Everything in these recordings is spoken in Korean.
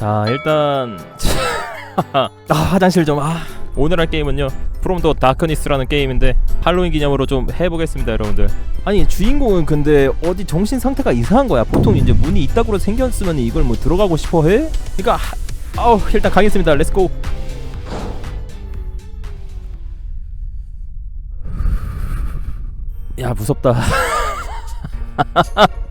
자 일단 아 화장실 좀 아. 오늘 할 게임은요 프롬 더 다크니스라는 게임인데 할로윈 기념으로 좀 해보겠습니다 여러분들. 아니 주인공은 근데 어디 정신 상태가 이상한 거야. 보통 이제 문이 이따구로 생겼으면 이걸 뭐 들어가고 싶어 해? 하... 아우 일단 가겠습니다. 렛츠고 야 무섭다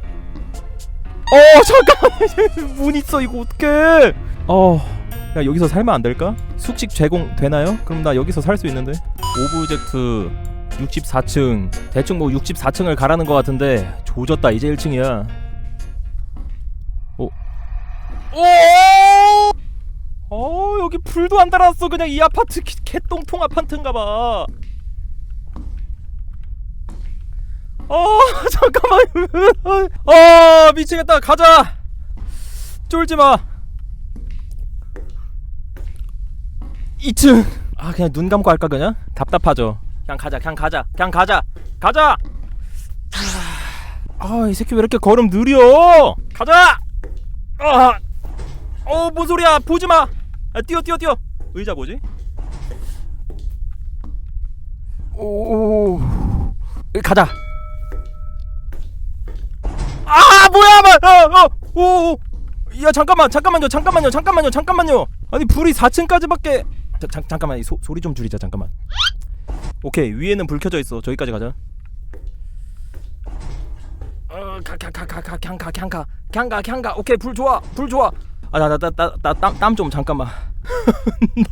어 잠깐만. 문 있어 이거 어떡해? 어야 여기서 살면 안 될까? 숙식 제공 되나요? 그럼 나 여기서 살 수 있는데. 오브젝트 64층. 대충 뭐 64층을 가라는 것 같은데 조졌다 이제 1층이야. 오 오! 어 여기 불도 안 달았어. 그냥 이 아파트 개- 개똥통 아파트인가봐 어 잠깐만. 어 미치겠다. 가자. 쫄지마. 2층. 아 그냥 눈 감고 할까 그냥? 답답하죠. 그냥 가자 그냥 가자 그냥 가자. 가자! 아이 새끼 왜 이렇게 걸음 느려? 가자! 아 어뭔 소리야? 보지마! 아, 뛰어 뛰어 뛰어. 의자 뭐지? 오. 가자 아 뭐야 뭐어어오야 잠깐만 잠깐만요 잠깐만요 잠깐만요 잠깐만요 아니 불이 4층까지밖에 자, 잠, 잠깐만 이 소, 소리 좀 줄이자 잠깐만 오케이 위에는 불 켜져 있어 저기까지 가자 어가가가가가 그냥 가 그냥 가 그냥 가 그냥 가 오케이 불 좋아 불 좋아 아 나 나 나 나 땀 좀 잠깐만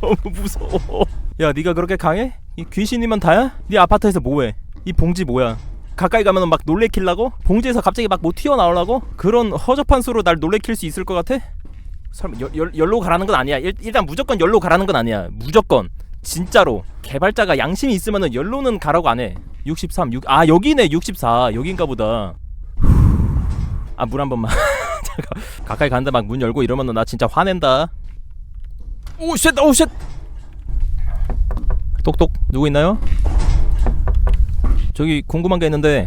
너무 무서워 야 네가 그렇게 강해? 이 귀신이면 다야? 네 아파트에서 뭐해? 이 봉지 뭐야? 가까이 가면 막 놀래킬라고? 봉지에서 갑자기 막 뭐 튀어나오려고? 그런 허접한 수로 날 놀래킬 수 있을 것 같아? 설마 열, 열, 열로 가라는 건 아니야. 일, 일단 무조건 열로 가라는 건 아니야. 무조건. 진짜로. 개발자가 양심이 있으면은 열로는 가라고 안해. 63, 6, 아 여기네 64 여긴가 보다. 아 물 한 번만. 가까이 가는데 막문 열고 이러면은 나 진짜 화낸다. 오쉣 오쉣. 똑똑 누구 있나요? 저기 궁금한 게 있는데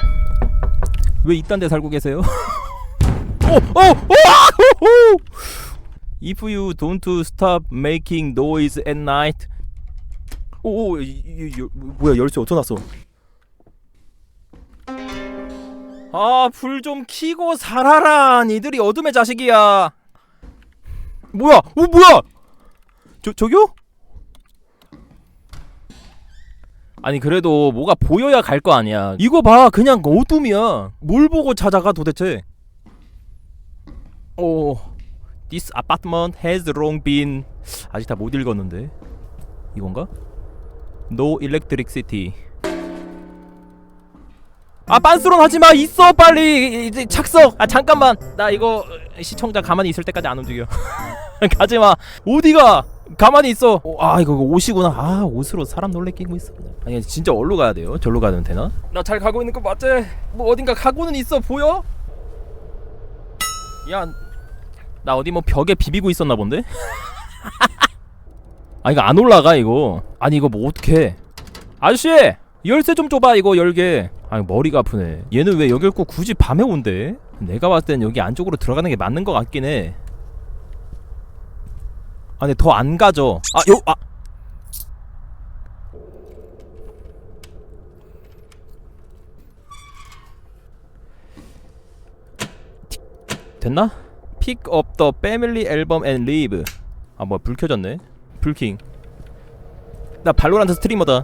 왜 이딴 데 살고 계세요? 오! 오! 오! If you don't stop making noise at night 오, 오 이, 이, 이, 뭐야 열쇠 어디서 났어 아 불 좀 켜고 살아라 니들이 어둠의 자식이야 뭐야 오 뭐야 저, 저기요? 아니 그래도 뭐가 보여야 갈 거 아니야. 이거 봐 그냥 어둠이야. 뭘 보고 찾아가 도대체? 오 This apartment has long been. 아직 다 못 읽었는데. 이건가? No electricity. 아 빤스런 하지마. 있어 빨리. 이제 착석. 아 잠깐만. 나 이거 시청자 가만히 있을 때까지 안 움직여. 가지마. 어디가 가만히 있어 어, 아 이거 옷이구나 아 옷으로 사람 놀래키고 있어 그냥. 아니 진짜 어디로 가야 돼요? 절로 가면 되나? 나 잘 가고 있는 거 맞지? 뭐 어딘가 가고는 있어 보여? 야 나 어디 뭐 벽에 비비고 있었나 본데? 아 이거 안 올라가 이거 아니 이거 뭐 어떡해 아저씨 열쇠 좀 줘봐 이거 열게 아 머리가 아프네 얘는 왜 여길 꼭 굳이 밤에 온대 내가 봤을 땐 여기 안쪽으로 들어가는 게 맞는 것 같긴 해 아, 근데 더안 가죠. 아, 요, 아. 됐나? Pick up the family album and leave. 아, 뭐야, 불 켜졌네. 불킹. 나 발로란트 스트리머다.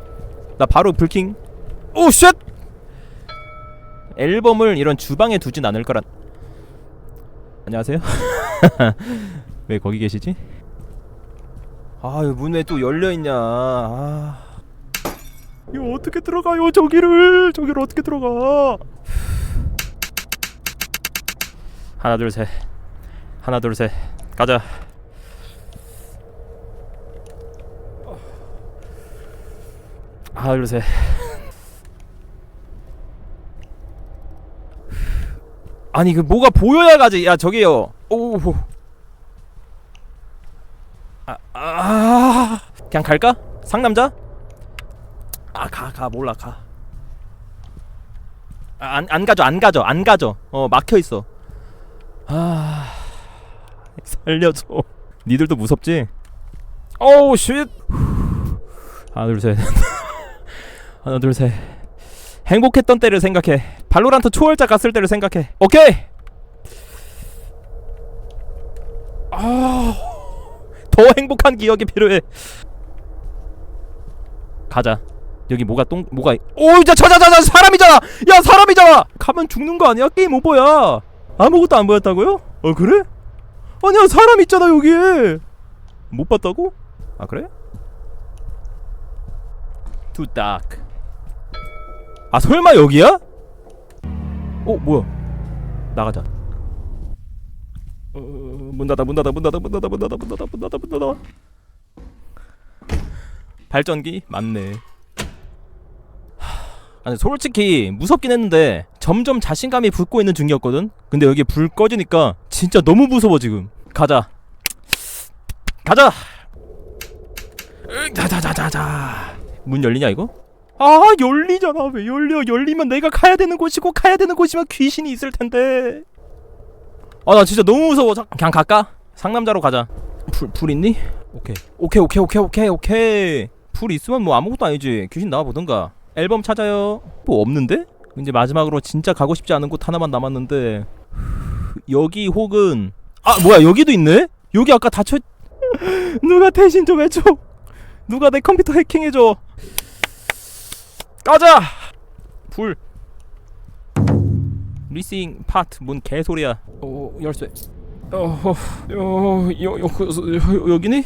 나 바로 불킹. 오, 쉣! 앨범을 이런 주방에 두진 않을 거란. 안녕하세요. 왜 거기 계시지? 아유 문왜 또 열려 있냐? 아. 이거 어떻게 들어가요 저기를 저기를 어떻게 들어가? 하나 둘 셋. 하나 둘 셋. 가자. 하나 둘 셋. 아니 그 뭐가 보여야 가지. 야 저기요. 오. 아, 아, 그냥 갈까? 상남자? 아, 가, 가, 몰라, 가. 아, 안, 안 가죠, 안 가죠, 안 가죠. 어, 막혀 있어. 아, 살려줘. 니들도 무섭지? 오우 쉿 하나 둘셋 하나 둘셋 행복했던 때를 생각해 발로란트 초월자 갔을 때를 생각해 오케이 아 더 행복한 기억이 필요해. 가자. 여기 뭐가 똥 뭐가 오 이제 자자자자 사람이잖아. 야 사람이잖아. 가면 죽는 거 아니야? 게임 오버야 아무것도 안 보였다고요? 어 그래? 아니야 사람 있잖아 여기에 못 봤다고? 아 그래? 투딱 아 설마 여기야? 어 뭐야? 나가자. 어, 문 닫아 문 닫아 문 닫아 문 닫아 문 닫아 문 닫아 문 닫아 문 닫아. 발전기? 맞네. 하, 아니 솔직히 무섭긴 했는데 점점 자신감이 붙고 있는 중이었거든? 근데 여기 불 꺼지니까 진짜 너무 무서워 지금. 가자. 가자! 자자자자자. 문 열리냐 이거? 아 열리잖아. 왜 열려? 열리면 내가 가야 되는 곳이고 가야 되는 곳이면 귀신이 있을 텐데 아 나 진짜 너무 무서워. 자, 그냥 갈까? 상남자로 가자. 불, 불 있니? 오케이. 오케이 오케이 오케이 오케이 오케이. 불 있으면 뭐 아무것도 아니지. 귀신 나와보든가. 앨범 찾아요. 뭐 없는데? 이제 마지막으로 진짜 가고 싶지 않은 곳 하나만 남았는데. 여기 혹은 아 뭐야 여기도 있네? 여기 아까 닫혀 누가 대신 좀 해줘. 누가 내 컴퓨터 해킹해줘. 가자! 불 리싱 파트 뭔 개소리야 오 열쇠 어여 여, 여, 여, 여기니?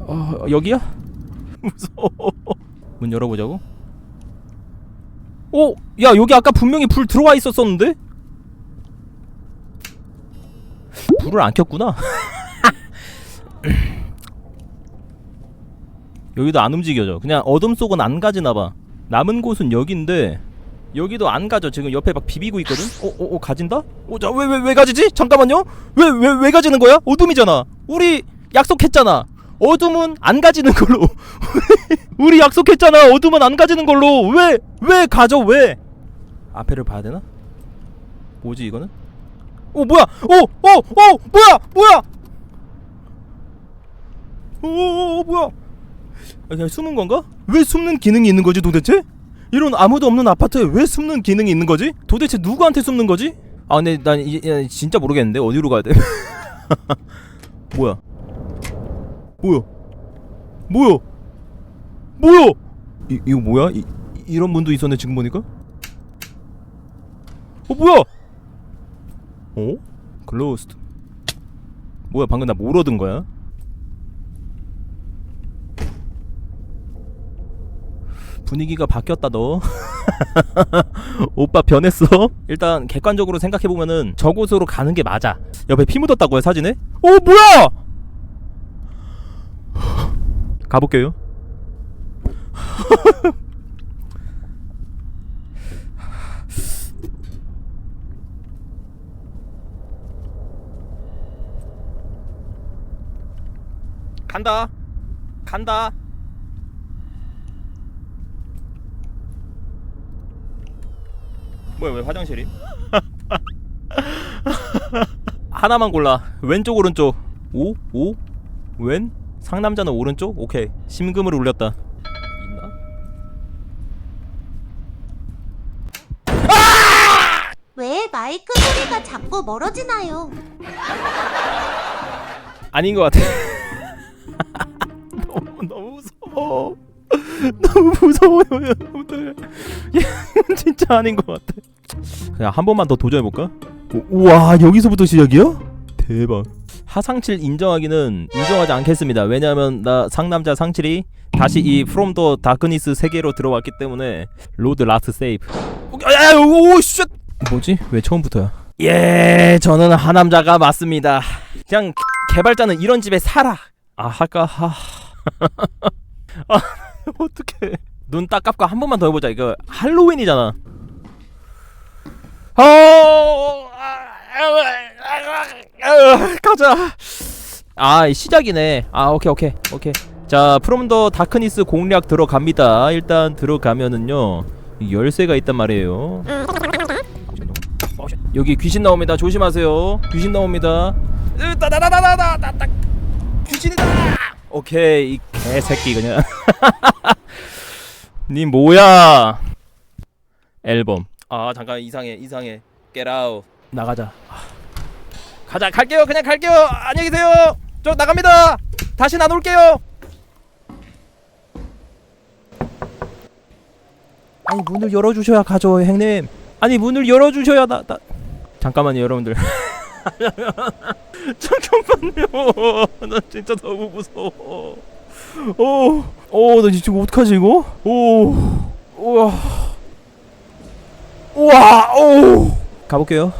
어 여기야? 무서워 문 열어보자고 오! 야 여기 아까 분명히 불 들어와 있었었는데? 불을 안 켰구나 여기도 안 움직여져 그냥 어둠 속은 안 가지나봐 남은 곳은 여기인데 여기도 안 가져 지금 옆에 막 비비고 있거든? 어? 어? 어 가진다? 어? 자, 왜, 왜, 왜 가지지? 잠깐만요? 왜, 왜, 왜 가지는 거야? 어둠이잖아 우리 약속했잖아 어둠은 안 가지는 걸로 우리 약속했잖아 어둠은 안 가지는 걸로 왜, 왜 가져 왜 앞에를 봐야 되나? 뭐지 이거는? 어 뭐야 어! 어! 어! 뭐야! 뭐야! 어, 어, 어 뭐야 아, 그냥 숨은 건가? 왜 숨는 기능이 있는 거지 도대체? 이런 아무도 없는 아파트에 왜 숨는 기능이 있는 거지? 도대체 누구한테 숨는 거지? 아 근데 난 이, 이, 진짜 모르겠는데 어디로 가야 돼? 뭐야? 뭐야? 뭐야? 뭐야? 이, 이거 뭐야? 이, 이런 문도 있었네 지금 보니까? 어 뭐야? 어? 클로스드 뭐야 방금 나 뭘 얻은 거야? 분위기가 바뀌었다 너 오빠 변했어? 일단 객관적으로 생각해보면은 저곳으로 가는 게 맞아. 옆에 피 묻었다고요 사진에? 어 뭐야! 가볼게요. 간다. 간다 뭐야 왜 화장실이? 하나만 골라 왼쪽 오른쪽 오? 오? 왼? 상남자는 오른쪽? 오케이 심금을 울렸다 있나? 왜 마이크 소리가 자꾸 멀어지나요? 아닌 것 같아 너무 너무 무서워 너무 무서워요 여러분들 진짜 아닌 것 같아 그냥 한 번만 더 도전해볼까? 오, 우와 여기서부터 시작이야? 대박. 하상칠 인정하기는 인정하지 않겠습니다. 왜냐하면 나 상남자 상칠이 다시 이 프롬 더 다크니스 세계로 들어왔기 때문에 로드 라스트 세이브. 오쉣! 뭐지? 왜 처음부터야? 예 저는 하남자가 맞습니다. 그냥 개발자는 이런 집에 살아. 아 할까 하... 아 어떡해. 눈 딱 감고 한 번만 더 해보자. 이거 할로윈이잖아 어... 가자. 아 시작이네. 아 오케이 오케이 오케이. 자 프롬 더 다크니스 공략 들어갑니다. 일단 들어가면은요 이 열쇠가 있단 말이에요. 여기 귀신 나옵니다. 조심하세요. 귀신 나옵니다. 따다다다다다닥 오케이 이 개새끼 그냥. 니 뭐야? 앨범 아 잠깐 이상해 이상해. Out. 나가자. 아, 가자 갈게요 그냥 갈게요. 안녕히 계세요. 저 나갑니다. 다시 안 올게요. 아니 문을 열어주셔야 가죠 형님. 아니 문을 열어주셔야 나, 나... 잠깐만요 여러분들. 잠깐만요. 나 진짜 너무 무서워. 오, 오, 나 지금 어떡하지 이거? 오, 우와, 우와, 오. 가볼게요.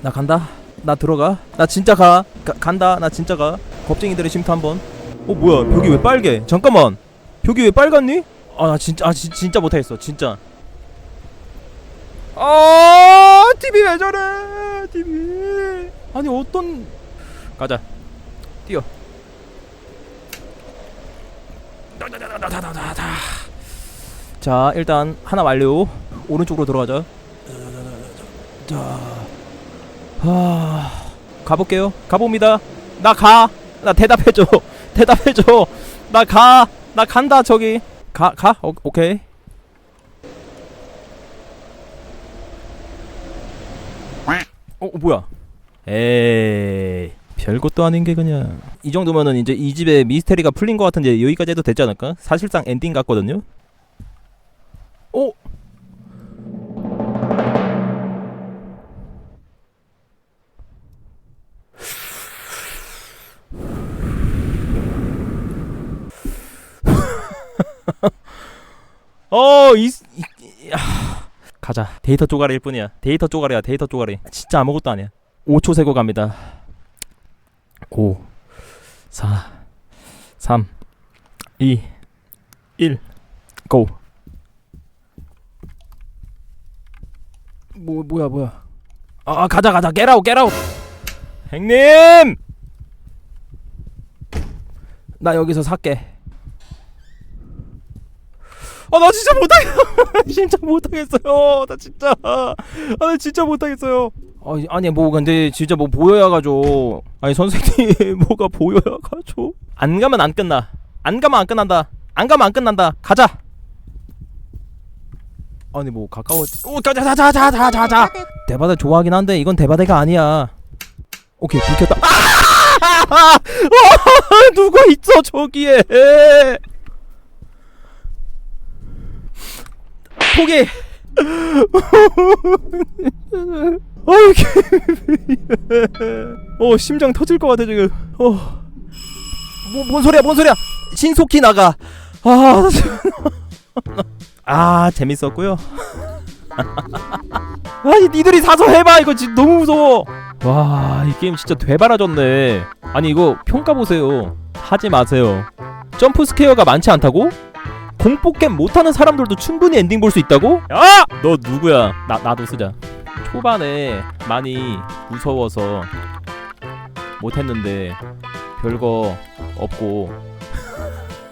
나 간다. 나 들어가. 나 진짜 가. 가 간다. 나 진짜 가. 겁쟁이들의 심터 한번. 어 뭐야? 벽이 왜 빨개? 잠깐만. 벽이 왜 빨갛니? 아, 나 진짜, 아, 지, 진짜 못하겠어. 진짜. 아, TV 왜 저래? TV. 아니 어떤? 가자. 뛰어. 자 일단 하나 완료 오른쪽으로 들어가자 자 하... 가볼게요. 가봅니다. 나 가. 나 대답해줘. 대답해줘. 나 가. 나 간다 저기. 가 가? 오, 오케이. 어 어, 뭐야? 에이 별것도 아닌 게 그냥. 이 정도면은 이제 이 집에 미스테리가 풀린 것 같은데 여기까지 해도 되지 않을까? 사실상 엔딩 같거든요. 오. 어, 이, 이, 이 아, 가자. 데이터 쪼가리일 뿐이야. 데이터 쪼가리야. 데이터 쪼가리. 진짜 아무것도 아니야. 5초 세고 갑니다. 5 4 3 2 1 고. 뭐 뭐야 뭐야. 아 가자 가자 깨라우 깨라우. 행님. 나 여기서 살게. 아 나 진짜 못하겠어. 진짜 못하겠어요. 나 진짜. 아 나 진짜 못하겠어요. 아니, 아니 뭐 근데 진짜 뭐 보여야 가죠. 아니 선생님 뭐가 보여야 가죠. 안 가면 안 끝나. 안 가면 안 끝난다. 안 가면 안 끝난다. 가자. 아니 뭐 가까워. 오 가자 가자 가자 가자 가자. 대바대 좋아하긴 한데 이건 대바대가 아니야. 오케이 불 켰다. 아! 누가 있어 저기에? 포기. 어. 어, 심장 터질 것 같아 지금. 어. 뭐, 뭔 소리야, 뭔 소리야? 신속히 나가. 아, 아, 재밌었고요. 아니, 니들이 사서 해봐. 이거 진짜 너무 무서워. 와, 이 게임 진짜 되바라졌네. 아니, 이거 평가 보세요. 하지 마세요. 점프 스퀘어가 많지 않다고? 공포 게임 못하는 사람들도 충분히 엔딩 볼 수 있다고? 야! 너 누구야? 나 나도 쓰자. 초반에 많이 무서워서 못했는데 별거 없고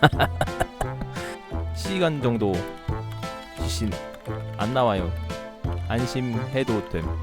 시간 정도 지신 안 나와요. 안심해도 됨.